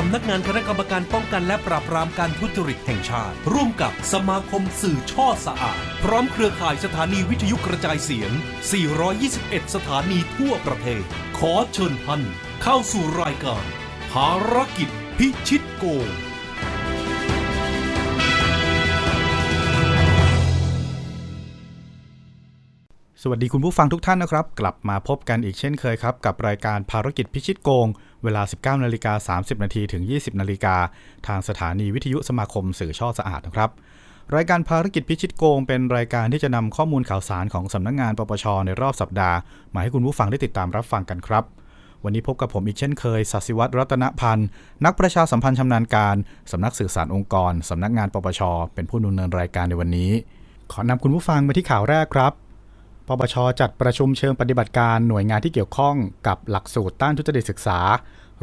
สำนักงานคณะกรรมการป้องกันและปราบปรามการทุจริตแห่งชาติ ร่วมกับสมาคมสื่อช่อสะอาด พร้อมเครือข่ายสถานีวิทยุกระจายเสียง 421 สถานีทั่วประเทศ ขอเชิญท่านเข้าสู่รายการภารกิจพิชิตโกงสวัสดีคุณผู้ฟังทุกท่านนะครับ กลับมาพบกันอีกเช่นเคยครับ กับรายการภารกิจพิชิตโกง เวลา 19นาฬิกา30นาทีถึง 20นาฬิกาทางสถานีวิทยุสมาคมสื่อช่อสะอาดนะครับรายการภารกิจพิชิตโกง เป็นรายการที่จะนำข้อมูลข่าวสารของสำนักงงานปปชในรอบสัปดาห์มาให้คุณผู้ฟังได้ติดตามรับฟังกันครับ วันนี้พบกับผมอีกเช่นเคยสัสิวัตรรัตนพันธ์ นักประชาสัมพันธ์ชำนาญการสำนักสื่อสารองค์กรสำนักงานปปชเป็นผู้ดำเนินรายการในวันนี้ ขอนำคุณผู้ฟังมาที่ข่าวแรกครับ ปปชจัดประชุมเชิงปฏิบัติการหน่วยงานที่เกี่ยวข้องกับหลักสูตรต้านทุจริตศึกษา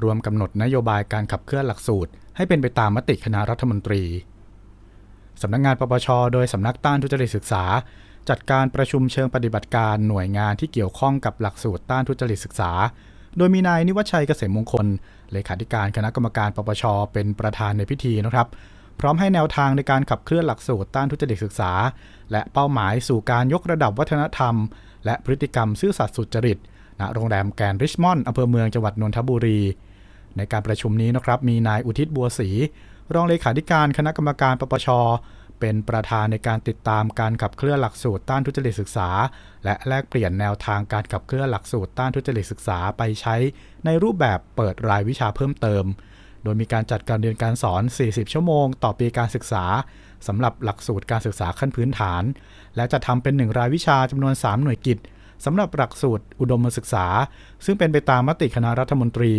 รวมกำหนดนโยบายการขับเคลื่อนหลักสูตร ให้เป็นไปตามมติคณะรัฐมนตรีสำนักงานปปชโดยสำนักต้านทุจริตศึกษา จัดการประชุมเชิงปฏิบัติการหน่วยงานที่เกี่ยวข้องกับหลักสูตรต้านทุจริตศึกษา โดยมีนายนิวัชชัยเกษมมงคล เลขาธิการคณะกรรมการปปชเป็นประธานในพิธีนะครับ พร้อมให้แนวทางในการขับเคลื่อนหลักสูตรต้านทุจริตศึกษา และเป้าหมายสู่การยกระดับวัฒนธรรม และพฤติกรรมซื่อสัตย์สุจริตณโรงแรมแกรนด์ริชมอนด์อำเภอเมืองจังหวัดนนทบุรี ในการประชุมนี้นะครับมีนายอุทิศบัวศรีรองเลขาธิการคณะกรรมการปปชเป็นประธานในการติดตามการขับเคลื่อนหลักสูตรต้านทุจริตศึกษา และแลกเปลี่ยนแนวทางการขับเคลื่อนหลักสูตรต้านทุจริตศึกษาไปใช้ ในรูปแบบเปิดรายวิชาเพิ่มเติม โดยมีการจัดการเรียนการสอน 40 ชั่วโมง ต่อปีการศึกษาสำหรับหลักสูตรการศึกษาขั้นพื้นฐาน และจะทำเป็นหนึ่งรายวิชาจำนวน 3 หน่วยกิจสำหรับหลักสูตรอุดมศึกษา ซึ่งเป็นไปตามมติคณะรัฐมนตรี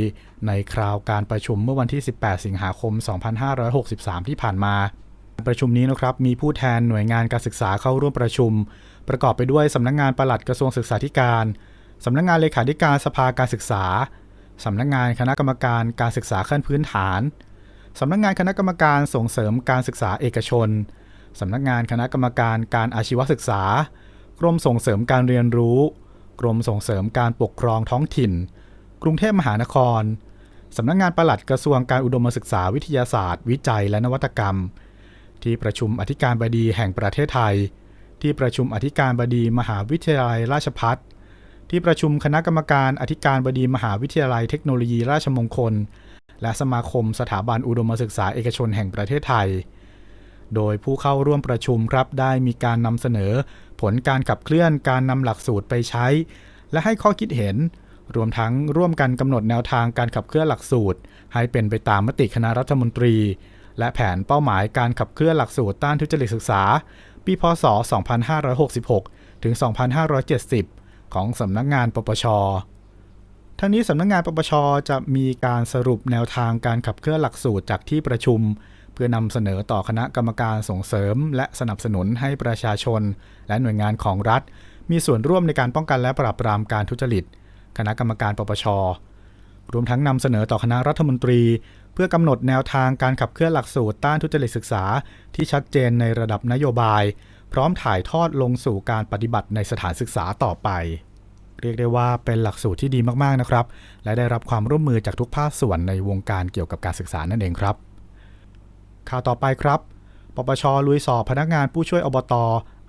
ในคราวการประชุมเมื่อวันที่ 18 สิงหาคม 2563 ที่ผ่านมาประชุมนี้นะครับมีผู้แทนหน่วยงานการศึกษาเข้าร่วมประชุม ประกอบไปด้วยสำนักงงานปลัดกระทรวงศึกษาธิการสำนักงงานเลขาธิการสภาการศึกษา สำนักงงานคณะกรรมการการศึกษาขั้นพื้นฐานสำนักงงานคณะกรรมการส่งเสริมการศึกษาเอกชนสำนักงานคณะกรรมการการอาชีวศึกษา กรมส่งเสริมการเรียนรู้ กรมส่งเสริมการปกครองท้องถิ่น กรุงเทพมหานครสำนักงงานปลัดกระทรวงการอุดมศึกษาวิทยาศาสตร์ วิจัยและนวัตกรรม ที่ประชุมอธิการบดีแห่งประเทศไทย ที่ประชุมอธิการบดีมหาวิทยาลัยราชภัฏ ที่ประชุมคณะกรรมการอธิการบดีมหาวิทยาลัยเทคโนโลยีราชมงคล และสมาคมสถาบันอุดมศึกษาเอกชนแห่งประเทศไทย โดยผู้เข้าร่วมประชุมครับได้มีการนำเสนอ ผลการขับเคลื่อนการนำหลักสูตรไปใช้ และให้ข้อคิดเห็น รวมทั้งร่วมกันกำหนดแนวทางการขับเคลื่อนหลักสูตร ให้เป็นไปตามมติคณะรัฐมนตรี และแผนเป้าหมายการขับเคลื่อนหลักสูตรต้านทุจริตศึกษา ปี พศ 2566 ถึง 2570 ของสำนักงานปปช ทั้งนี้สำนักงานปปชจะมีการสรุปแนวทางการขับเคลื่อนหลักสูตรจากที่ประชุม เพื่อนำเสนอต่อคณะกรรมการส่งเสริม และสนับสนุนให้ประชาชน และหน่วยงานของรัฐ มีส่วนร่วมในการป้องกันและปราบปรามการทุจริต คณะกรรมการปปช รวมทั้งนำเสนอต่อคณะรัฐมนตรี เพื่อกำหนดแนวทางการขับเคลื่อนหลักสูตรต้านทุจริตศึกษา ที่ชัดเจนในระดับนโยบาย พร้อมถ่ายทอดลงสู่การปฏิบัติในสถานศึกษาต่อไป เรียกได้ว่าเป็นหลักสูตรที่ดีมากๆนะครับ และได้รับความร่วมมือจากทุกภาคส่วนในวงการเกี่ยวกับการศึกษานั่นเองครับข่าวต่อไปครับ ปปชลุยสอบพนักงานผู้ช่วยอบต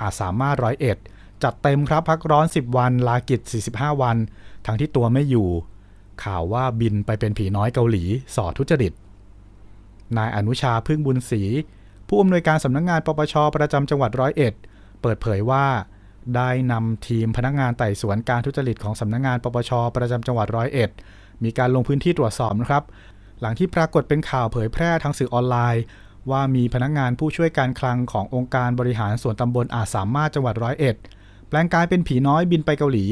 อาจสามารถร้อยเอ็ดจัดเต็มครับพักร้อน 10 วัน ลากิจ 45 วัน ทั้งที่ตัวไม่อยู่ ข่าวว่าบินไปเป็นผีน้อยเกาหลีสอดทุจริต นายอนุชาพึ่งบุญศรี ผู้อำนวยการสำนักงงานปปชประจำจังหวัดร้อยเอ็ด เปิดเผยว่า ได้นำทีมพนักงานไต่สวนการทุจริตของสำนักงานปปชประจำจังหวัดร้อยเอ็ดมีการลงพื้นที่ตรวจสอบนะครับ หลังที่ปรากฏเป็นข่าวเผยแพร่ทางสื่อออนไลน์ ว่ามีพนักงานผู้ช่วยการคลังขององค์การบริหารส่วนตำบลอาจสามารถจังหวัดร้อยเอ็ดแปลงกายเป็นผีน้อยบินไปเกาหลี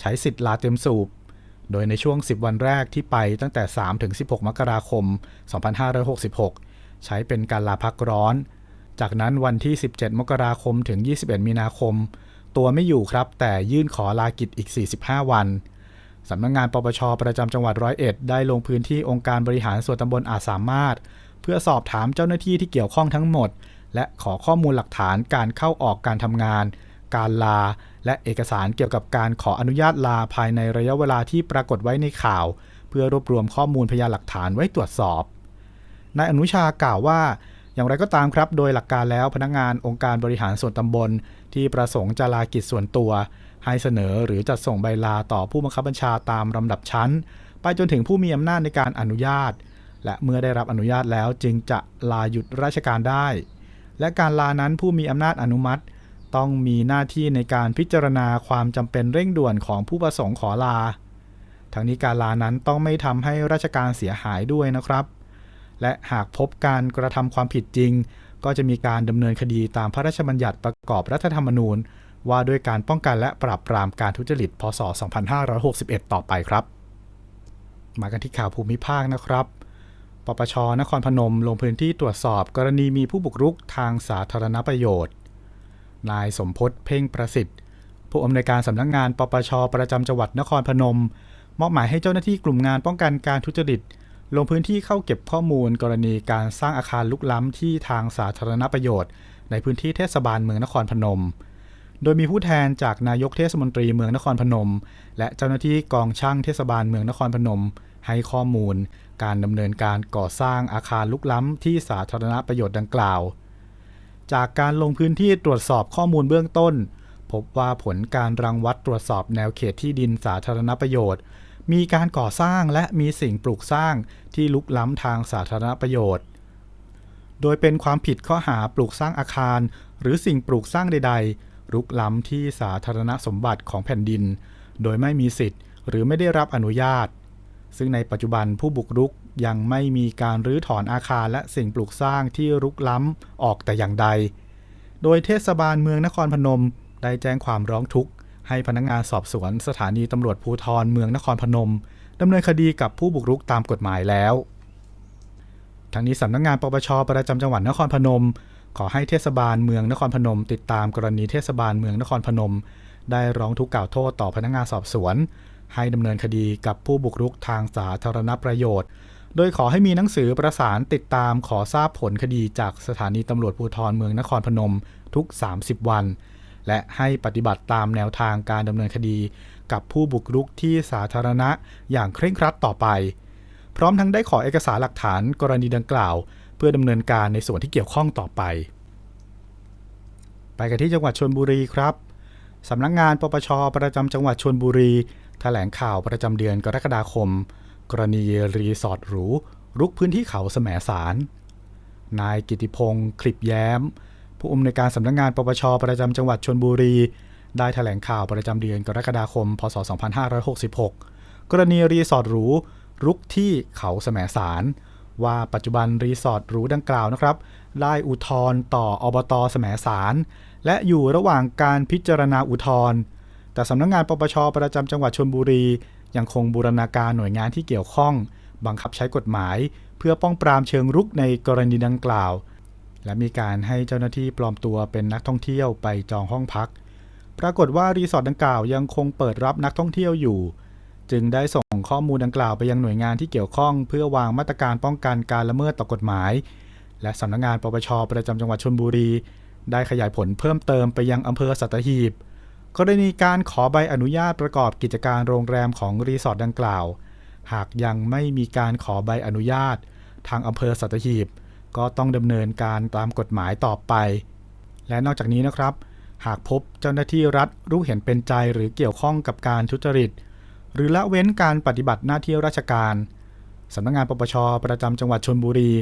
ใช้สิทธิ์ลาเต็มสูบโดยในช่วง 10 วันแรกที่ไปตั้งแต่ 3 ถึง 16 มกราคม 2566 ใช้เป็นการลาพักร้อน จากนั้นวันที่ 17 มกราคมถึง 21 มีนาคม ตัวไม่อยู่ครับ แต่ยื่นขอลากิจอีก 45 วันสำนักงงานปปชประจำจังหวัดร้อยเอ็ดได้ลงพื้นที่องค์การบริหารส่วนตำบลอาจสามารถ เพื่อสอบถามเจ้าหน้าที่ที่เกี่ยวข้องทั้งหมด และขอข้อมูลหลักฐานการเข้าออกการทำงาน การลา และเอกสารเกี่ยวกับการขออนุญาตลาภายในระยะเวลาที่ปรากฏไว้ในข่าว เพื่อรวบรวมข้อมูลพยานหลักฐานไว้ตรวจสอบ นายอนุชากล่าวว่า อย่างไรก็ตามครับ โดยหลักการแล้วพนักงานองค์การบริหารส่วนตำบล ที่ประสงค์จะลากิจส่วนตัว ให้เสนอหรือจัดส่งใบลาต่อผู้บังคับบัญชาตามลำดับชั้น ไปจนถึงผู้มีอำนาจในการอนุญาต และเมื่อได้รับอนุญาตแล้วจึงจะลาหยุดราชการได้ และการลานั้นผู้มีอำนาจอนุมัติ ต้องมีหน้าที่ในการพิจารณาความจำเป็นเร่งด่วนของผู้ประสงค์ขอลาทั้งนี้การลานั้นต้องไม่ทำให้ราชการเสียหายด้วยนะครับ และหากพบการกระทำความผิดจริง ก็จะมีการดำเนินคดีตามพระราชบัญญัติประกอบรัฐธรรมนูญ ว่าด้วยการป้องกันและปราบปรามการทุจริต พศ 2561 ต่อไปครับ มากันที่ข่าวภูมิภาคนะครับปปชนครพนมลงพื้นที่ตรวจสอบกรณีมีผู้บุกรุกทางสาธารณประโยชน์ นายสมพศเพ่งประสิทธิ์ ผู้อำนวยการสำนักงานปปชประจำจังหวัดนครพนม มอบหมายให้เจ้าหน้าที่กลุ่มงานป้องกันการทุจริต ลงพื้นที่เข้าเก็บข้อมูลกรณีการสร้างอาคารลุกล้ำที่ทางสาธารณประโยชน์ ในพื้นที่เทศบาลเมืองนครพนม โดยมีผู้แทนจากนายกเทศมนตรีเมืองนครพนม และเจ้าหน้าที่กองช่างเทศบาลเมืองนครพนม ให้ข้อมูล การดำเนินการก่อสร้างอาคารลุกล้ำที่สาธารณประโยชน์ดังกล่าว จากการลงพื้นที่ตรวจสอบข้อมูลเบื้องต้น พบว่าผลการรังวัดตรวจสอบแนวเขตที่ดินสาธารณประโยชน์ มีการก่อสร้างและมีสิ่งปลูกสร้างที่ลุกล้ำทางสาธารณประโยชน์ โดยเป็นความผิดข้อหาปลูกสร้างอาคาร หรือสิ่งปลูกสร้างใดๆลุกล้ำที่สาธารณสมบัติของแผ่นดิน โดยไม่มีสิทธิ์ หรือไม่ได้รับอนุญาต ซึ่งในปัจจุบันผู้บุกรุกยังไม่มีการรื้อถอนอาคารและสิ่งปลูกสร้างที่รุกล้ำออกแต่อย่างใด โดยเทศบาลเมืองนครพนมได้แจ้งความร้องทุกข์ ให้พนักงานสอบสวนสถานีตำรวจภูธรเมืองนครพนมดำเนินคดีกับผู้บุกรุกตามกฎหมายแล้ว ทั้งนี้สำนักงานปปชประจำจังหวัดนครพนม ขอให้เทศบาลเมืองนครพนม ติดตามกรณีเทศบาลเมืองนครพนม ได้ร้องทุกข์กล่าวโทษต่อพนักงานสอบสวน ให้ดำเนินคดีกับผู้บุกรุกทางสาธารณประโยชน์ โดยขอให้มีหนังสือประสานติดตามขอทราบผลคดีจากสถานีตำรวจภูธรเมืองนครพนมทุก 30 วัน และให้ปฏิบัติตามแนวทางการดำเนินคดี กับผู้บุกรุกที่สาธารณะอย่างเคร่งครัดต่อไป พร้อมทั้งได้ขอเอกสารหลักฐานกรณีดังกล่าว เพื่อดำเนินการในส่วนที่เกี่ยวข้องต่อไป ไปกันที่จังหวัดชลบุรีครับสำนักงานปปชประจำจังหวัดชลบุรีแถลงข่าวประจำเดือนกรกฎาคม กรณีรีสอร์ทหรูรุกพื้นที่เขาแสมสาร นายกิติพงศ์คลิปแย้ม ผู้อำนวยการสำนักงานปปชประจำจังหวัดชลบุรี ได้แถลงข่าวประจำเดือนกรกฎาคม พศ 2566 กรณีรีสอร์ทหรูรุกที่เขาแสมสาร ว่าปัจจุบันรีสอร์ทหรูดังกล่าวนะครับได้อุทธรณ์ต่ออบตแสมสาร และอยู่ระหว่างการพิจารณาอุทธรณ์แต่สำนักงานปปชประจำจังหวัดชลบุรี ยังคงบูรณาการหน่วยงานที่เกี่ยวข้อง บังคับใช้กฎหมาย เพื่อป้องปรามเชิงรุกในกรณีดังกล่าว และมีการให้เจ้าหน้าที่ปลอมตัวเป็นนักท่องเที่ยวไปจองห้องพัก ปรากฏว่ารีสอร์ทดังกล่าวยังคงเปิดรับนักท่องเที่ยวอยู่ จึงได้ส่งข้อมูลดังกล่าวไปยังหน่วยงานที่เกี่ยวข้อง เพื่อวางมาตรการป้องกันการละเมิดต่อกฎหมาย และสำนักงานปปชประจำจังหวัดชลบุรี ได้ขยายผลเพิ่มเติมไปยังอำเภอสัตหีบกรณีการขอใบอนุญาตประกอบกิจการโรงแรมของรีสอร์ทดังกล่าว หากยังไม่มีการขอใบอนุญาต ทางอำเภอสัตหีบ ก็ต้องดำเนินการตามกฎหมายต่อไป และนอกจากนี้นะครับ หากพบเจ้าหน้าที่รัฐรู้เห็นเป็นใจหรือเกี่ยวข้องกับการทุจริต หรือละเว้นการปฏิบัติหน้าที่ราชการสำนักงานปปชประจำจังหวัดชลบุรี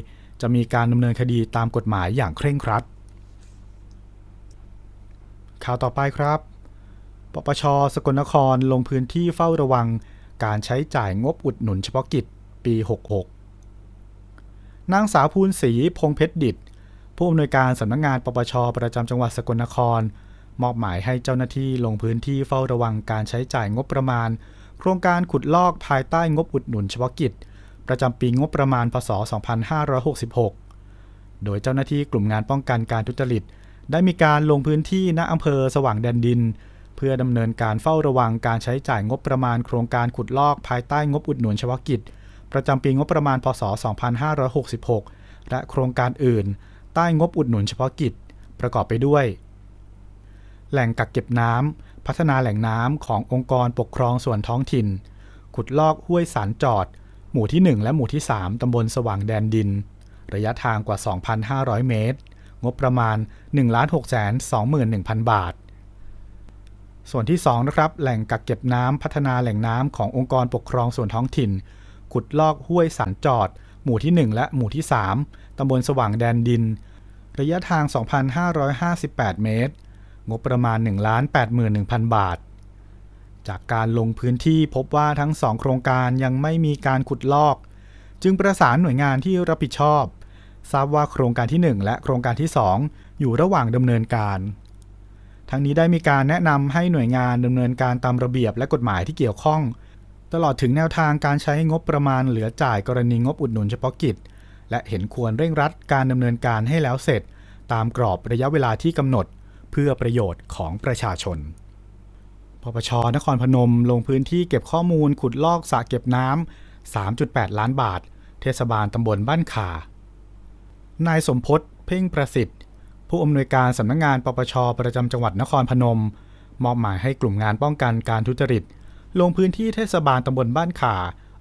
จะมีการดำเนินคดีตามกฎหมายอย่างเคร่งครัด ข่าวต่อไปครับ ปปช สกลนครลงพื้นที่เฝ้าระวัง การใช้จ่ายงบอุดหนุนเฉพาะกิจปี 66 นางสาวภูลศรีพงเพชรดิต ผู้อำนวยการสำนักงานปปชประจำจังหวัดสกลนคร มอบหมายให้เจ้าหน้าที่ลงพื้นที่เฝ้าระวังการใช้จ่ายงบประมาณ โครงการขุดลอกภายใต้งบอุดหนุนเฉพาะกิจ ประจำปีงบประมาณพศ 2566 โดยเจ้าหน้าที่กลุ่มงานป้องกันการทุจริต ได้มีการลงพื้นที่ณอำเภอสว่างแดนดิน เพื่อดำเนินการเฝ้าระวังการใช้จ่ายงบประมาณ โครงการขุดลอกภายใต้งบอุดหนุนเฉพาะกิจ ประจำปีงบประมาณพศ 2566 และโครงการอื่น ใต้งบอุดหนุนเฉพาะกิจ ประกอบไปด้วย แหล่งกักเก็บน้ำ พัฒนาแหล่งน้ำขององค์กรปกครองส่วนท้องถิ่น ขุดลอกห้วยสารจอด หมู่ที่ 1 และหมู่ที่ 3 ตำบลสว่างแดนดิน ระยะทางกว่า 2,500 เมตร งบประมาณ 1,621,000 บาทส่วนที่2นะครับแหล่งกักเก็บน้ำพัฒนาแหล่งน้ำขององค์กรปกครองส่วนท้องถิ่น ขุดลอกห้วยสันจอด หมู่ที่ 1 และหมู่ที่ 3 ตำบลสว่างแดนดิน ระยะทาง 2,558 เมตร งบประมาณ 1,81,000 บาท จากการลงพื้นที่พบว่าทั้ง 2 โครงการยังไม่มีการขุดลอก จึงประสานหน่วยงานที่รับผิดชอบ ทราบว่าโครงการที่ 1 และโครงการที่ 2 อยู่ระหว่างดำเนินการทั้งนี้ได้มีการแนะนำให้หน่วยงานดำเนินการตามระเบียบและกฎหมายที่เกี่ยวข้อง ตลอดถึงแนวทางการใช้งบประมาณเหลือจ่ายกรณีงบอุดหนุนเฉพาะกิจ และเห็นควรเร่งรัดการดำเนินการให้แล้วเสร็จ ตามกรอบระยะเวลาที่กำหนด เพื่อประโยชน์ของประชาชนปปชนครพนมลงพื้นที่เก็บข้อมูลขุดลอกสระเก็บน้ำ 3.8 ล้านบาท เทศบาลตำบลบ้านขานายสมพศเพ่งประสิทธิ์ ผู้อำนวยการสำนักงงานปปชประจำจังหวัดนครพนม มอบหมายให้กลุ่มงานป้องกันการทุจริต ลงพื้นที่เทศบาลตำบลบ้านข่า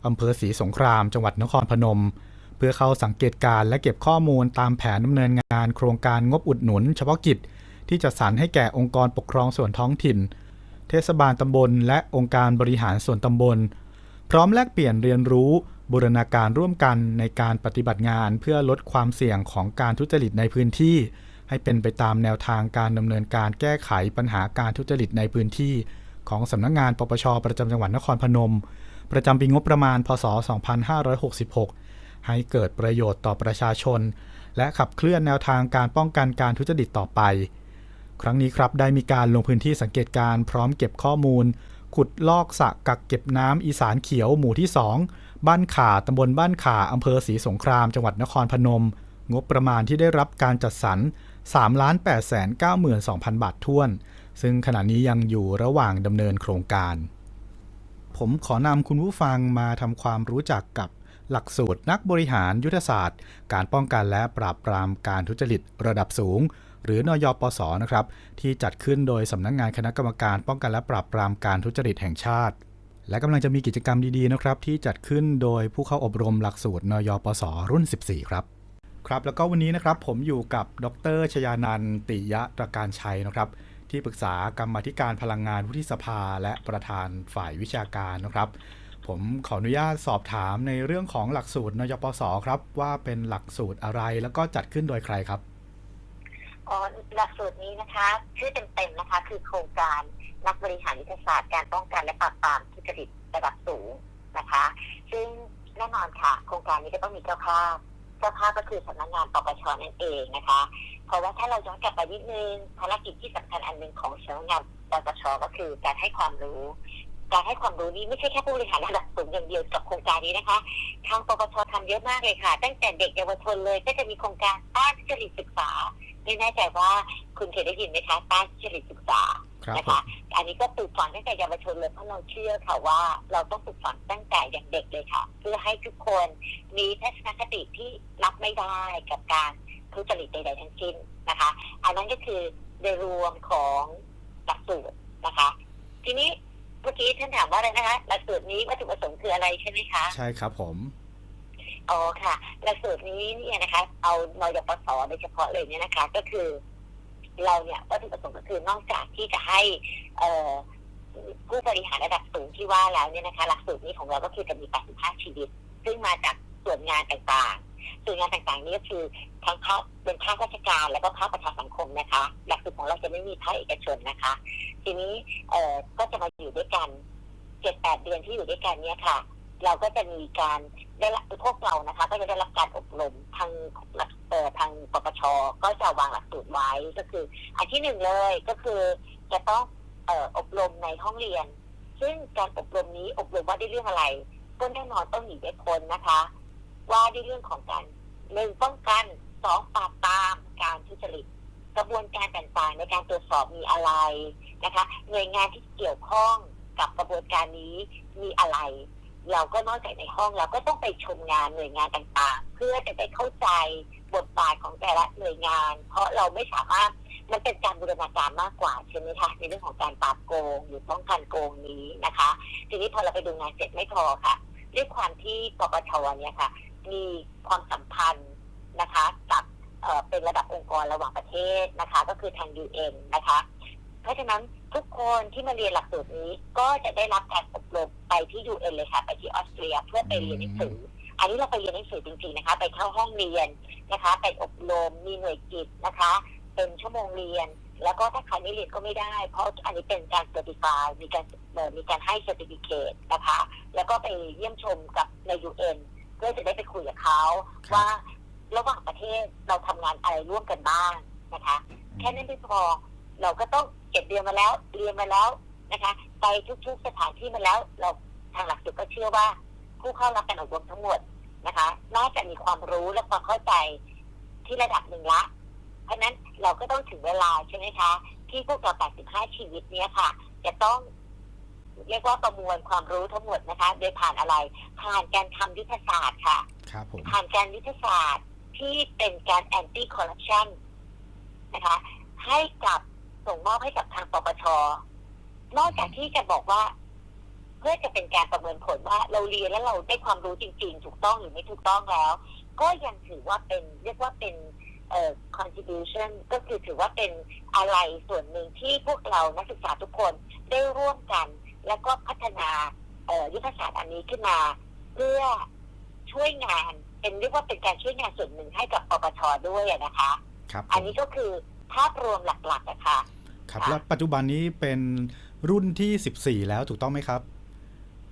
อำเภอศรีสงคราม จังหวัดนครพนม เพื่อเข้าสังเกตการณ์และเก็บข้อมูลตามแผนดำเนินงานโครงการงบอุดหนุน เฉพาะกิจ ที่จะสรรให้แก่องค์กรปกครองส่วนท้องถิ่น เทศบาลตำบล และองค์การบริหารส่วนตำบล พร้อมแลกเปลี่ยนเรียนรู้บูรณาการร่วมกันในการปฏิบัติงานเพื่อลดความเสี่ยงของการทุจริตในพื้นที่ ให้เป็นไปตามแนวทางการดำเนินการแก้ไขปัญหาการทุจริตในพื้นที่ ของสำนักงานปปชประจำจังหวัดนครพนม ประจำปีงบประมาณ พศ 2566 ให้เกิดประโยชน์ต่อประชาชน และขับเคลื่อนแนวทางการป้องกันการทุจริตต่อไป ครั้งนี้ครับได้มีการลงพื้นที่สังเกตการณ์พร้อมเก็บข้อมูล ขุดลอกสระกักเก็บน้ำอีสานเขียวหมู่ที่ 2 บ้านข่าตำบลบ้านข่าอำเภอศรีสงคราม จังหวัดนครพนม งบประมาณที่ได้รับการจัดสรร3 8 9 2 0 0 0 บาทท้วน ซึ่งขณะนี้ยังอยู่ระหว่างดำเนินโครงการ ผมขอนำคุณผู้ฟังมาทำความรู้จักกับหลักสูตรนักบริหารยุทธศาสตร์ การป้องกันและปราบปรามการทุจริตระดับสูง หรือนยปสนะครับ ที่จัดขึ้นโดยสำนักงงานคณะกรรมการป้องกันและปราบปรามการทุจริตแห่งชาติ และกำลังจะมีกิจกรรมดีๆนะครับ ที่จัดขึ้นโดยผู้เข้าอบรมหลักสูตรนยปสรุ่น 14 ครับครับ แล้วก็วันนี้นะครับผมอยู่กับดรชยานันติยะตระการชัยนะครับ ที่ปรึกษากรรมธิการพลังงานวุฒิสภา และประธานฝ่ายวิชาการนะครับ ผมขออนุญาตสอบถามในเรื่องของหลักสูตรนยปสครับ ว่าเป็นหลักสูตรอะไรแล้วก็จัดขึ้นโดยใครครับอ๋อหลักสูตรนี้นะคะชื่อเต็มๆนะคะ คือโครงการนักบริหารยุทธศาสตร์การป้องกันและปราบปรามทุจริตระดับสูงนะคะ ซึ่งแน่นอนค่ะ โครงการนี้ก็ต้องมีเจ้าภาพ เจ้าภาพก็คือสำนักงานปปชนั่นเองนะคะ เพราะว่าถ้าเราย้อนกลับไปนิดนึงภารกิจที่สำคัญอันหนึ่งของสำนักงานปปชก็คือการให้ความรู้การให้ความรู้นี้ไม่ใช่แค่ผู้บริหารระดับสูงอย่างเดียวกับโครงการนี้นะคะ ทางปปชทำเยอะมากเลยค่ะ ตั้งแต่เด็กเยาวชนเลย ก็จะมีโครงการต้านทุจริตศึกษาไม่แน่ใจว่าคุณเคยได้ยินไหมคะต้านทุจริตศึกษา นะผมคะอันนี้ก็ปลูกฝังตั้งแต่เยาวชนเลยเพราะเราเชื่อค่ะว่า เราต้องปลูกฝังตั้งแต่อย่างเด็กเลยค่ะ เพื่อให้ทุกคนมีทัศนคติที่รับไม่ได้กับการทุจริตใดๆทั้งสิ้นนะคะ อันนั้นก็คือโดยรวมของหลักสูตรนะคะ ทีนี้เมื่อกี้ท่านถามว่าอะไรนะคะหลักสูตรนี้วัตถุประสงค์คืออะไรใช่ไหมคะ ใช่ครับผม อ๋อค่ะหลักสูตรนี้เนี่ยนะคะ เอานยปสโดยเฉพาะเลยเนี่ยนะคะ ก็คือ เราเนี่ยวัตถุประสงค์ก็คือนอกจากที่จะให้ผู้บริหารระดับสูงที่ว่าแล้วเนี่ยนะคะหลักสูตรนี้ของเราก็คือจะมี 85 ชีวิต ซึ่งมาจากส่วนงานต่างๆ ส่วนงานต่างๆ นี้ก็คือทั้งภาคเป็นภาคราชการแล้วก็ภาคประชาสังคมนะคะ หลักสูตรของเราจะไม่มีภาคเอกชนนะคะ ทีนี้เอ่อก็จะมาอยู่ด้วยกัน7-8เดือนที่อยู่ด้วยกันเนี่ยค่ะ เราก็จะมีการได้รับพวกเรานะคะ ก็จะได้รับการอบรมทางหลัก อทางปปชก็จะวางหลักสูตรไว้ก็คือ อันที่หนึ่งเลยก็คือจะต้องเอ่ออบรมในห้องเรียน ซึ่งการอบรมนี้อบรมว่าได้เรื่องอะไรก็แน่นอนต้องหนีไม่พ้นนะคะ ว่าด้วยเรื่องของการหนึ่งป้องกันสองปราบปรามการทุจริตกระบวนการต่างๆในการตรวจสอบมีอะไรนะคะ หน่วยงานที่เกี่ยวข้องกับกระบวนการนี้มีอะไร เราก็นอกจากในห้องเราก็ต้องไปชมงานหน่วยงานต่างๆ เพื่อจะได้เข้าใจ บทบาทของแต่ละหน่วยงาน เพราะเราไม่สามารถมันเป็นการบูรณาการมากกว่าใช่ไหมคะในเรื่องของการปราบโกงหรือป้องกันโกงนี้นะคะ ทีนี้พอเราไปดูงานเสร็จไม่พอค่ะด้วยความที่ปปชเนี่ยค่ะ มีความสัมพันธ์นะคะกับเเป็นระดับองค์กรระหว่างประเทศนะคะ ก็คือทาง UN นะคะ เพราะฉะนั้นทุกคนที่มาเรียนหลักสูตรนี้ก็จะได้รับการอบรมไปที่ UN เลยค่ะ ไปที่ออสเตรียเพื่อไปเรียนหนังสือ อันนี้เราไปเรียนหนังสือจริงๆนะคะ ไปเข้าห้องเรียนนะคะ ไปอบรมมีหน่วยกิจนะคะ เป็นชั่วโมงเรียน แล้วก็ถ้าใครไม่เรียนก็ไม่ได้ เพราะอันนี้เป็นการเซอร์ติฟายมีการเอ่อมีการให้เซอร์ติฟิเคตนะคะ แล้วก็ไปเยี่ยมชมกับใน UN เพื่อจะได้ไปคุยกับเขาครับว่าระหว่างประเทศเราทำงานอะไรร่วมกันบ้างนะคะ แค่นั้นไม่พอเราก็ต้องเก็บเรียนมาแล้วเรียนมาแล้วนะคะ ไปทุกๆสถานที่มาแล้ว เราทางหลักสูตรก็เชื่อว่า ผู้เข้ารับการอบรมทั้งหมดนะคะน่าจะมีความรู้และความเข้าใจที่ระดับหนึ่งละ เพราะฉะนั้นเราก็ต้องถึงเวลาใช่ไหมคะ ที่พวกเรา 85 ชีวิตเนี้ยค่ะ จะต้องเรียกว่าประมวลความรู้ทั้งหมดนะคะ โดยผ่านอะไร ผ่านการทำยุทธศาสตร์ค่ะ ครับผม ผ่านการยุทธศาสตร์ที่เป็นการแอนตี้คอร์รัปชันนะคะ ให้กับส่งมอบให้กับทางปปช นอกจากที่จะบอกว่า เพื่อจะเป็นการประเมินผลว่าเราเรียนแล้วเราได้ความรู้จริง ๆ ถูกต้องหรือไม่ถูกต้องแล้ว ก็ยังถือว่าเป็นเรียกว่าเป็นเอ่อ contribution ก็คือถือว่าเป็นอะไรส่วนหนึ่งที่พวกเรานักศึกษาทุกคนได้ร่วมกัน แล้วก็พัฒนาเอ่อยุทธศาสตร์อันนี้ขึ้นมา เพื่อช่วยงานเป็นเรียกว่าเป็นการช่วยงานส่วนหนึ่งให้กับปปชด้วยอะนะคะ ครับผอันมนี้ก็คือภาพรวมหลักๆนะคะครับค่ะแล้วปัจจุบันนี้เป็นรุ่นที่ 14 แล้วถูกต้องไหมครับ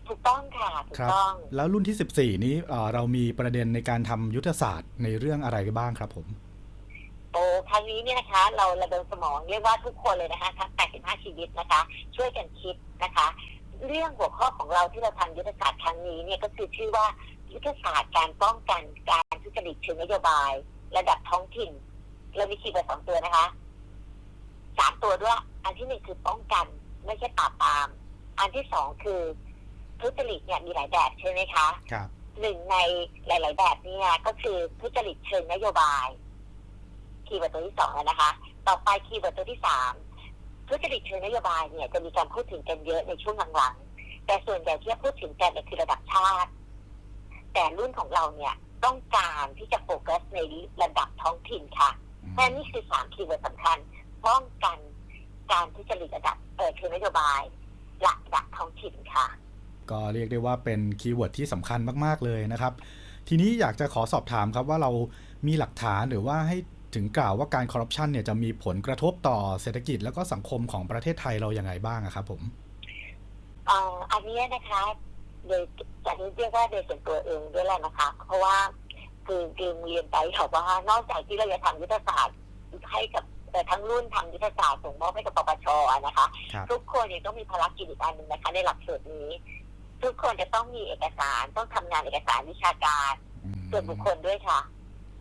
ถูกต้องค่ะถูคกรับ ต้อง แล้วรุ่นที่ 14 นี้เอ่อเรามีประเด็นในการทำยุทธศาสตร์ในเรื่องอะไรบ้างครับผม โอ้ครั้งนี้เนี่ยนะคะ เราระดมสมองเรียกว่าทุกคนเลยนะคะทั้ง 85 ชีวิตนะคะ ช่วยกันคิดนะคะ เรื่องหัวข้อของเราที่เราทำยุทธศาสตร์ครั้งนี้เนี่ยก็คือชื่อว่ายุทธศาสตร์การป้องกันการทุจริตเชิงนโยบาย ระดับท้องถิ่น เรามีคีย์เวิร์ดสองตัวนะคะสามตัวด้วย อันที่หนึ่งคือป้องกันไม่ใช่ปราบปราม อันที่สองคือ ทุจริตเนี่ยมีหลายแบบใช่ไหมคะครับหนึ่งในหลาย ๆ แบบเนี่ยก็คือทุจริตเชิงนโยบาย คีย์เวิร์ดตัวที่สองแล้วนะคะ ต่อไปคีย์เวิร์ดตัวที่สามทุจริตเชิงนโยบายเนี่ยจะมีการพูดถึงกันเยอะในช่วงหลังๆแต่ส่วนใหญ่ที่พูดถึงกันเนี่ยคือระดับชาติ แต่รุ่นของเราเนี่ยต้องการที่จะโฟกัสในระดับท้องถิ่นค่ะแค่นี่คือสามคีย์เวิร์ดสำคัญป้องกันการทุจริตระดับเออเชิงนโยบายระดับท้องถิ่นค่ะ ก็เรียกได้ว่าเป็นคีย์เวิร์ดที่สำคัญมาก ๆ เลยนะครับ ทีนี้อยากจะขอสอบถามครับว่าเรามีหลักฐานหรือว่าให้ถึงกล่าวว่าการคอร์รัปชันเนี่ยจะมีผลกระทบต่อเศรษฐกิจแล้วก็สังคมของประเทศไทยเราอย่างไรบ้างอะครับผมเอ่ออันเนี้ยนะคะโดยจากนี้เรียกว่าโดยส่วนตัวเองด้วยแหละนะคะ เพราะว่าคือคือเรียนไปค่ะว่านอกจากที่เราจะทำยุทธศาสตร์ให้กับเอ่อทั้งรุ่นทำยุทธศาสตร์ส่งมอบให้กับปปชอะนะคะครับทุกคนยังต้องมีภารกิจอีกอันหนึ่งนะคะในหลักสูตรนี้ ทุกคนจะต้องมีเอกสารต้องทำงานเอกสารวิชาการ ส่วนบุคคลด้วยค่ะ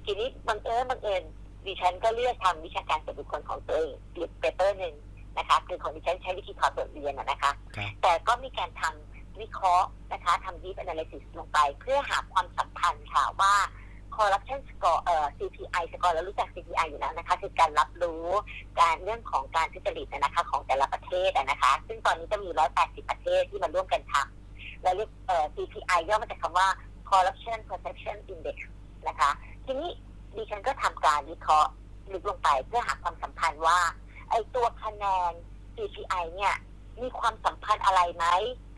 ทีนี้บังเอิญบังเอิญดิฉันก็เลือกทำวิชาการส่วนบุคคลของตัวเองหรือเปเปอร์หนึ่งนะคะคือของดิฉันใช้วิธีคอร์สเรียนอะนะคะครับแต่ก็มีการทำวิเคราะห์นะคะทำ deep analysis ลงไป เพื่อหาความสัมพันธ์ค่ะว่า corruption score เอ่อ CPI score เรารู้จัก CPI อยู่แล้วนะคะ คือการรับรู้การเรื่องของการทุจริตนะคะ ของแต่ละประเทศอะนะคะ ซึ่งตอนนี้จะมี 180 ประเทศที่มาร่วมกันทำ เราเรียกเอ่อ CPI ย่อมาจากคำว่า corruption perception index นะคะ ทีนี้ดิฉันก็ทำการวิเคราะห์ลึกลงไปเพื่อหาความสัมพันธ์ว่า ไอตัวคะแนน CPI เนี่ย มีความสัมพันธ์อะไรไหม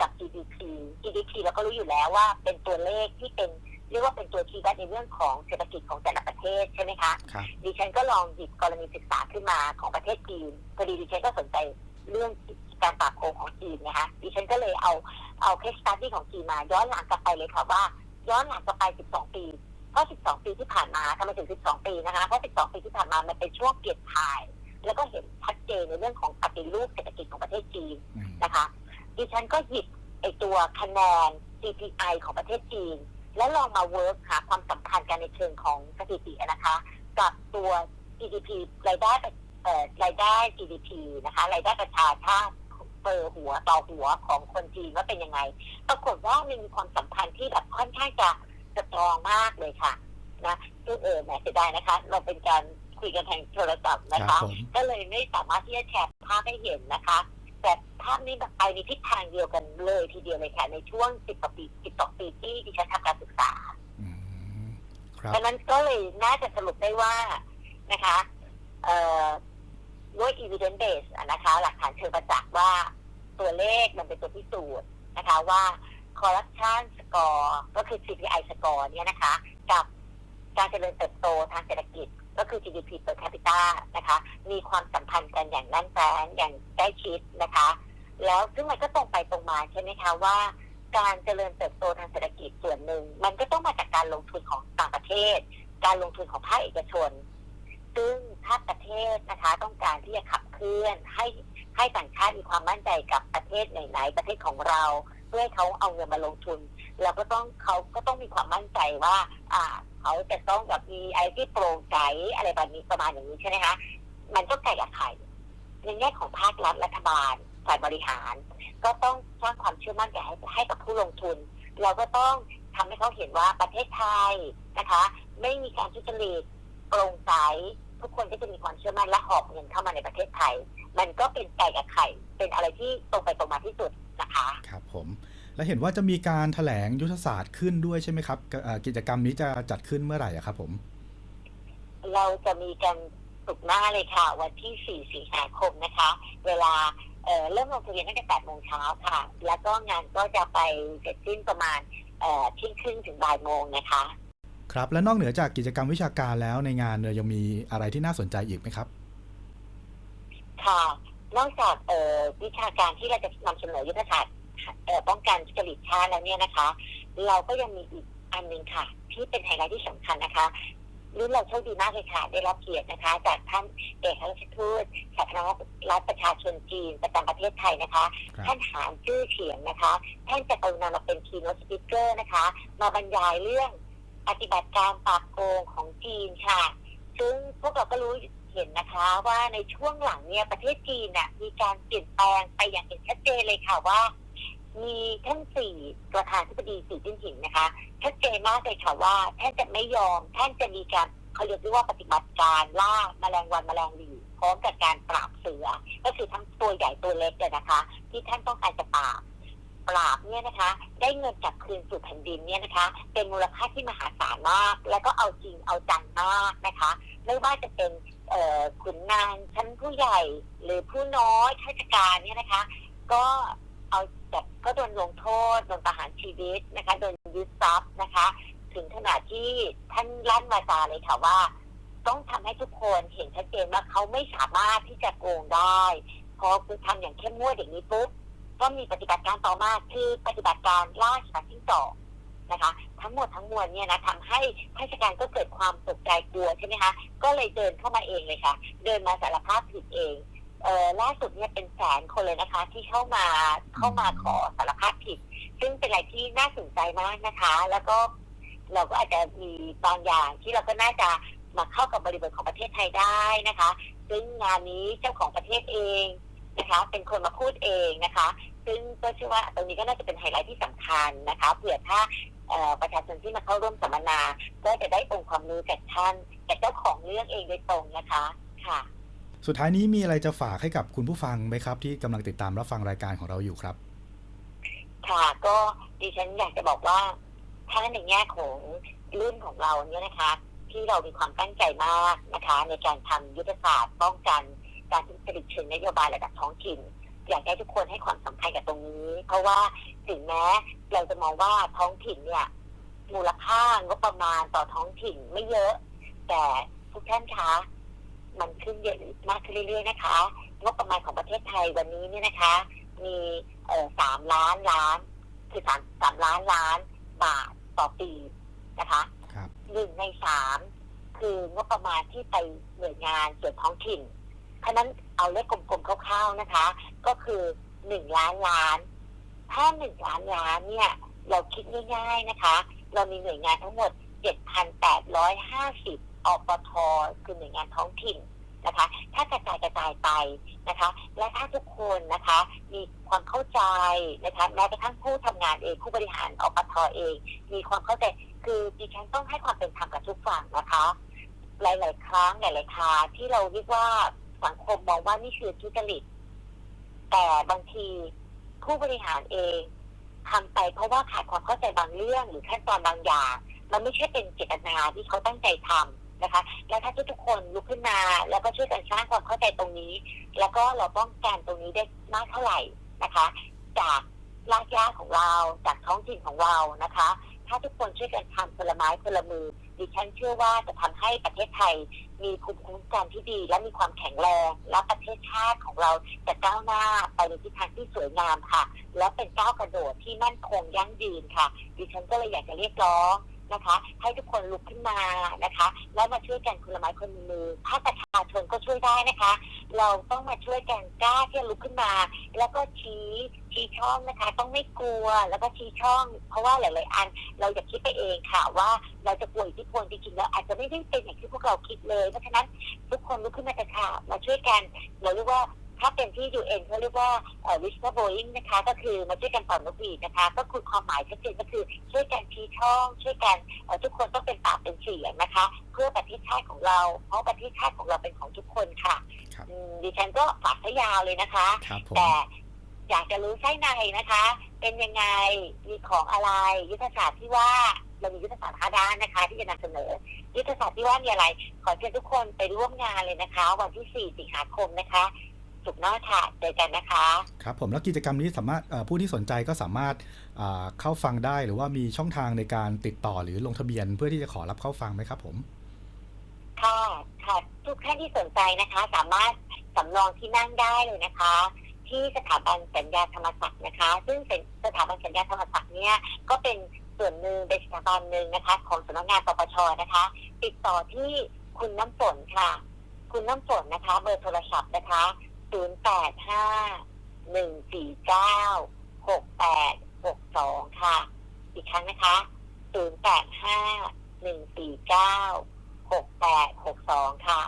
กับ GDP GDP เราก็รู้อยู่แล้วว่าเป็นตัวเลขที่เป็นเรียกว่าเป็นตัวชี้วัดในเรื่องของเศรษฐกิจของแต่ละประเทศใช่ไหมคะครับดิฉันก็ลองหยิบกรณีศึกษาขึ้นมาของประเทศจีนพอดีดิฉันก็สนใจเรื่อง การปราบโกงของจีนนะคะดิฉันก็เลยเอาเอาเคสตัดดี้ของจีนมา ย้อนหลังกลับไปเลยค่ะว่า ย้อนหลังกลับไป 12 ปีเพราะ 12 ปีที่ผ่านมาทำไมถึง 12 ปีนะคะเพราะ 12 ปีที่ผ่านมามันเป็นช่วงเปลี่ยนถ่าย แล้วก็เห็นชัดเจนในเรื่องของปฏิรูปเศรษฐกิจของประเทศจีนอืมนะคะดิฉันก็หยิบไอตัวคะแนน CPI ของประเทศจีน แล้วลองมาเวิร์กหาความสัมพันธ์กันในเชิงของสถิตินะคะกับตัว GDP รายได้ประเอ่อรายได้ GDP นะคะรายได้ประชาชาติ เปอร์หัวต่อหัวของคนจีนว่าเป็นยังไง ปรากฏว่ามันมีความสัมพันธ์ที่แบบค่อนข้างจะสตรองมากเลยค่ะนะซึ่งเออแหมเสียดายนะคะ เราเป็นการคุยกันทางโทรศัพท์นะครัคะบผมก็เลยไม่สามารถที่จะแชร์ภาพให้เห็นนะคะ แต่ภาพนี้แบบไปในทิศทางเดียวกันเลยทีเดียวเลยค่ะ ในช่วง10กว่าปี12ปีที่ดิฉันทำการศึกษาอืมครับเพราะฉะนั้นก็เลยน่าจะสรุปได้ว่านะคะ เอ่อ ด้วย evidence base นะคะ หลักฐานเชิงประจักษ์ว่าตัวเลขมันเป็นตัวพิสูจน์นะคะว่า corruption score ก็คือ CPI score เนี่ยนะคะ กับการเจริญเติบโตทางเศรษฐกิจก็คือ GDP per capita นะคะ มีความสัมพันธ์กันอย่างแน่นแฟ้นอย่างใกล้ชิดนะคะ แล้วซึ่งมันก็ตรงไปตรงมาใช่ไหมคะว่าการเจริญเติบโตทางเศรษฐกิจส่วนหนึ่ง มันก็ต้องมาจากการลงทุนของต่างประเทศ การลงทุนของภาคเอกชน ซึ่งถ้าประเทศนะคะต้องการที่จะขับเคลื่อนให้ให้ต่างชาติมีความมั่นใจกับประเทศไหนๆประเทศของเราเพื่อให้เขาเอาเงินมาลงทุนเราก็ต้องเขาก็ต้องมีความมั่นใจว่า อ่า เขาจะต้องแบบมีไรที่โปร่งใสอะไรแบบนี้ประมาณอย่างนี้ใช่ไหมคะมันก็ไก่กับไข่ในแง่ของภาครัฐรัฐบาลฝ่ายบริหาร ก็ต้องสร้างความเชื่อมั่นให้ให้กับผู้ลงทุน เราก็ต้องทำให้เขาเห็นว่าประเทศไทยนะคะ ไม่มีการทุจริต โปร่งใสทุกคนก็จะมีความเชื่อมั่นและหอบเงินเข้ามาในประเทศไทย มันก็เป็นไก่กับไข่ เป็นอะไรที่ตรงไปตรงมาที่สุดนะคะครับผมแล้วเห็นว่าจะมีการแถลงยุทธศาสตร์ขึ้นด้วยใช่ไหมครับกเอ่อกิจกรรมนี้จะจัดขึ้นเมื่อไหร่อะครับผม เราจะมีกันสุกร์หน้าเลยค่ะ วันที่ 4 สิงหาคมนะคะ เวลาเอ่อเริ่มลงทะเบียนตั้งแต่8โมงเช้าค่ะ แล้วก็งานก็จะไปเสร็จสิ้นประมาณเอ่อเที่ยงครึ่งถึงบ่ายโมงนะคะ ครับ และนอกเหนือจากกิจกรรมวิชาการแล้วในงานเนี่ยยังมีอะไรที่น่าสนใจอีกไหมครับ ค่ะนอกจากเอ่อวิชาการที่เราจะนำเสนอยุทธศาสตร์เอ่อป้องกันทุจริตชาติแล้วเนี่ยนะคะ เราก็ยังมีอีกอันหนึ่งค่ะ ที่เป็นไฮไลท์ที่สำคัญนะคะรุ่นเราโชคดีมากเลยค่ะ ได้รับเกียรตินะคะ จากท่านเอกอัครราชทูตสาธารณรัฐประชาชนจีนประจำประเทศไทยนะคะครับท่านหานจื้อเฉียงนะคะ ท่านจะกรุณามาเป็นคีโนสปิเกอร์นะคะ มาบรรยายเรื่อง ปฏิบัติการปราบโกงของจีนค่ะ ซึ่งพวกเราก็รู้เห็นนะคะว่าในช่วงหลังเนี่ยประเทศจีนน่ะมีการเปลี่ยนแปลงไปอย่างเห็นชัดเจนเลยค่ะว่า มีท่านสี่ประธานธิบดีสีจิ้นผิงนะคะชัดเจนมากเลยค่ะว่าท่านจะไม่ยอมท่านจะมีการเขาเรียกว่าปฏิบัติการล่าแมลงวันแมลงหวีพร้อมกับการปราบเสือ ก็คือทั้งตัวใหญ่ตัวเล็กเลยนะคะ ที่ท่านต้องการจะปราบ ปราบเนี่ยนะคะ ได้เงินกลับคืนสู่แผ่นดินเนี่ยนะคะ เป็นมูลค่าที่มหาศาลมาก แล้วก็เอาจริงเอาจังมากนะคะ ไม่ว่าจะเป็นขุนนางชั้นผู้ใหญ่ หรือผู้น้อยข้าราชการเนี่ยนะคะ ก็เอาแบบก็โดนลงโทษโดนประหารชีวิตนะคะโดนยึดทรัพย์นะคะ ถึงขนาดที่ท่านลั่นวาจาเลยค่ะว่า ต้องทำให้ทุกคนเห็นชัดเจนว่าเขาไม่สามารถที่จะโกงได้พอคือทำอย่างเข้มงวดอย่างนี้ปุ๊บ ก็มีปฏิบัติการต่อมาคือปฏิบัติการล่าสัตว์ทิ้งต่อนะคะ ทั้งหมดทั้งมวลเนี่ยนะทำให้ข้าราชการก็เกิดความตกใจกลัวใช่ไหมคะก็เลยเดินเข้ามาเองเลยค่ะ เดินมาสารภาพผิดเองเออล่าสุดเนี่ยเป็นแสนคนเลยนะคะ ที่เข้ามาเข้ามาขอสารภาพผิด ซึ่งเป็นอะไรที่น่าสนใจมากนะคะ แล้วก็เราก็อาจจะมีบางอย่างที่เราก็น่าจะมาเข้ากับบริบทของประเทศไทยได้นะคะ ซึ่งงานนี้เจ้าของประเทศเองนะคะ เป็นคนมาพูดเองนะคะ ซึ่งก็เชื่อว่าตรงนี้ก็น่าจะเป็นไฮไลท์ที่สำคัญนะคะเผื่อถ้าเอ่อประชาชนที่มาเข้าร่วมสัมมนา ก็จะได้องค์ความรู้จากท่านจากเจ้าของเรื่องเองโดยตรงนะคะค่ะ สุดท้ายนี้มีอะไรจะฝากให้กับคุณผู้ฟังไหมครับ ที่กำลังติดตามรับฟังรายการของเราอยู่ครับ ค่ะก็ดิฉันอยากจะบอกว่าถ้าในแง่ของรุ่นของเราเนี่ยนะคะ ที่เรามีความตั้งใจมากนะคะ ในการทำยุทธศาสตร์ป้องกันการทุจริตเชิงนโยบายระดับท้องถิ่น อยากให้ทุกคนให้ความสำคัญกับตรงนี้ เพราะว่าถึงแม้เราจะมองว่าท้องถิ่นเนี่ย มูลค่างบประมาณต่อท้องถิ่นไม่เยอะ แต่ทุกท่านคะมันขึ้นเยอะมากขึ้นเรื่อยๆนะคะงบประมาณของประเทศไทยวันนี้เนี่ยนะคะ มีเอ่อสามล้านล้านคือสามสามล้านล้านบาทต่อปีนะคะครับหนึ่งในสามคืองบประมาณที่ไปหน่วยงานส่วนท้องถิ่นเพราะฉะนั้น เอาเลขกลมๆคร่าวๆนะคะ ก็คือหนึ่งล้านล้าน ถ้าหนึ่งล้านล้านเนี่ย เราคิดง่ายๆนะคะ เรามีหน่วยงานทั้งหมด 7,850อปทคือหน่วยงานท้องถิ่นนะคะ ถ้ากระจายกระจายไปนะคะ และถ้าทุกคนนะคะ มีความเข้าใจนะคะแม้กระทั่งผู้ทำงานเองผู้บริหารอปทเอง มีความเข้าใจคือดิฉันต้องให้ความเป็นธรรมกับทุกฝั่งนะคะ หลาย ๆ ครั้งหลายๆคราที่เราเรียกว่า สังคมมองว่านี่คือทุจริต แต่บางทีผู้บริหารเองทำไปเพราะว่าขาดความเข้าใจบางเรื่องหรือขั้นตอนบางอย่าง มันไม่ใช่เป็นเจตนาที่เขาตั้งใจทำนะคะ แล้วถ้าทุกๆคนลุกขึ้นมา แล้วก็ช่วยกันสร้างความเข้าใจตรงนี้ แล้วก็เราป้องกันตรงนี้ได้มากเท่าไหร่นะคะ จากรากหญ้าของเราจากท้องถิ่นของเรานะคะ ถ้าทุกคนช่วยกันทำคนลไม้คนลมือ ดิฉันเชื่อว่าจะทำให้ประเทศไทย มีภูมิคุ้มกันที่ดี และมีความแข็งแรง และประเทศชาติของเราจะก้าวหน้าไปในทิศทางที่สวยงามค่ะ และเป็นก้าวกระโดดที่มั่นคงยั่งยืนค่ะ ดิฉันก็เลยอยากจะเรียกร้อง นะคะ ให้ทุกคนลุกขึ้นมานะคะ แล้วมาช่วยกันคนละไม้คนละมือภาคประชาชนก็ช่วยได้นะคะ เราต้องมาช่วยกันกล้าที่จะลุกขึ้นมา แล้วก็ชี้ชี้ช่องนะคะ ต้องไม่กลัวแล้วก็ชี้ช่อง เพราะว่าหลาย ๆ อันเราอย่าคิดไปเองค่ะว่าเราจะป่วยอิทธิพลจริงๆแล้วอาจจะไม่ได้เป็นอย่างที่พวกเราคิดเลยเพราะฉะนั้นทุกคนลุกขึ้นมากันค่ะมาช่วยกันเราเรียกว่า ถ้าเป็นที่ UN เขาเรียกว่าเอ่อ whistleblowing นะคะ ก็คือมาช่วยกันเป่านกหวีดนะคะ ก็คือความหมายชัดเจนก็คือช่วยกันชี้ช่อง ช่วยกันเอ่อทุกคนต้องเป็นปากเป็นเสียงนะคะ เพื่อประเทศชาติของเรา เพราะประเทศชาติของเราเป็นของทุกคนค่ะครับอืมดิฉันก็ฝากให้ยาวเลยนะคะครับผมแต่อยากจะรู้ไส้ในนะคะ เป็นยังไง มีของอะไร ยุทธศาสตร์ที่ว่าเรามียุทธศาสตร์ห้าด้านนะคะ ที่จะนำเสนอ ยุทธศาสตร์ที่ว่ามีอะไร ขอเชิญทุกคนไปร่วมงานเลยนะคะ วันที่ 4 สิงหาคมนะคะ สุกร์หน้าค่ะเจอกันนะคะ ครับผมแล้วกิจกรรมนี้สามารถเอ่อผู้ที่สนใจก็สามารถอ่าเข้าฟังได้หรือว่ามีช่องทางในการติดต่อหรือลงทะเบียนเพื่อที่จะขอรับเข้าฟังไหมครับผมค่ะค่ะทุกท่านที่สนใจนะคะ สามารถสำรองที่นั่งได้เลยนะคะ ที่สถาบันสัญญาธรรมศักดิ์นะคะ ซึ่งเป็นสถาบันสัญญาธรรมศักดิ์เนี่ยก็เป็นส่วนหนึ่งเป็นสถาบันหนึ่งนะคะ ของสำนักงานปปชนะคะ ติดต่อที่คุณน้ำฝนค่ะ คุณน้ำฝนนะคะ เบอร์โทรศัพท์นะคะ 0 8 5 1 4 9 6 8 6 2ค่ะ อีกครั้งนะคะ0 8 5 1 4 9 6 8 6 2ค่ะ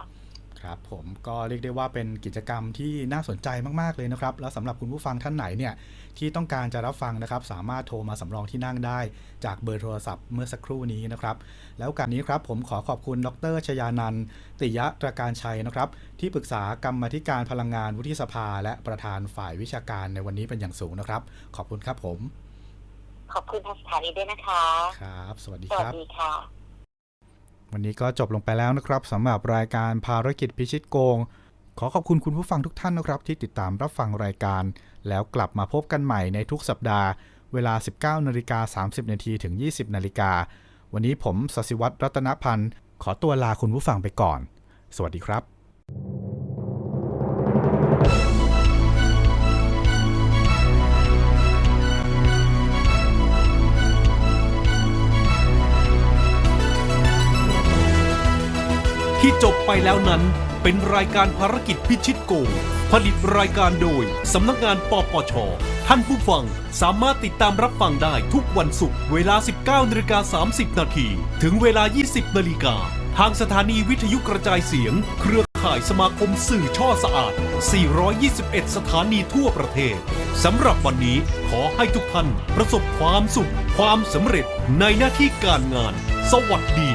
ครับผมก็เรียกได้ว่าเป็นกิจกรรมที่น่าสนใจมาก ๆ เลยนะครับ แล้วสำหรับคุณผู้ฟังท่านไหนเนี่ย ที่ต้องการจะรับฟังนะครับ สามารถโทรมาสำรองที่นั่งได้ จากเบอร์โทรศัพท์เมื่อสักครู่นี้นะครับ แล้วการนี้ครับผมขอขอบคุณดรชยานันท์ติยะตระการชัยนะครับ ที่ปรึกษากรรมาธิการพลังงานวุฒิสภา และประธานฝ่ายวิชาการในวันนี้เป็นอย่างสูงนะครับ ขอบคุณครับผม ขอบคุณทางสถานีด้วยนะคะครับ สวัสดีสควัสรับดีค่ะวันนี้ก็จบลงไปแล้วนะครับสำหรับรายการภารกิจพิชิตโกง ขอขอบคุณคุณผู้ฟังทุกท่านนะครับ ที่ติดตามรับฟังรายการ แล้วกลับมาพบกันใหม่ในทุกสัปดาห์ เวลา 19นาฬิกา30นาทีถึง 20นาฬิกา วันนี้ผมสศิวัตรรัตนพันธ์ ขอตัวลาคุณผู้ฟังไปก่อน สวัสดีครับ ที่จบไปแล้วนั้นเป็นรายการภารกิจพิชิตโก ผลิตรายการโดย สำนักงานปปช ท่านผู้ฟังสามารถติดตามรับฟังได้ทุกวันศุกร์เวลา 19นาฬิกา30 นาทีถึงเวลา 20นาฬิกาทางสถานีวิทยุกระจายเสียง เครือข่ายสมาคมสื่อช่อสะอาด 421 สถานีทั่วประเทศ สำหรับวันนี้ขอให้ทุกท่านประสบความสุข ความสำเร็จในหน้าที่การงาน สวัสดี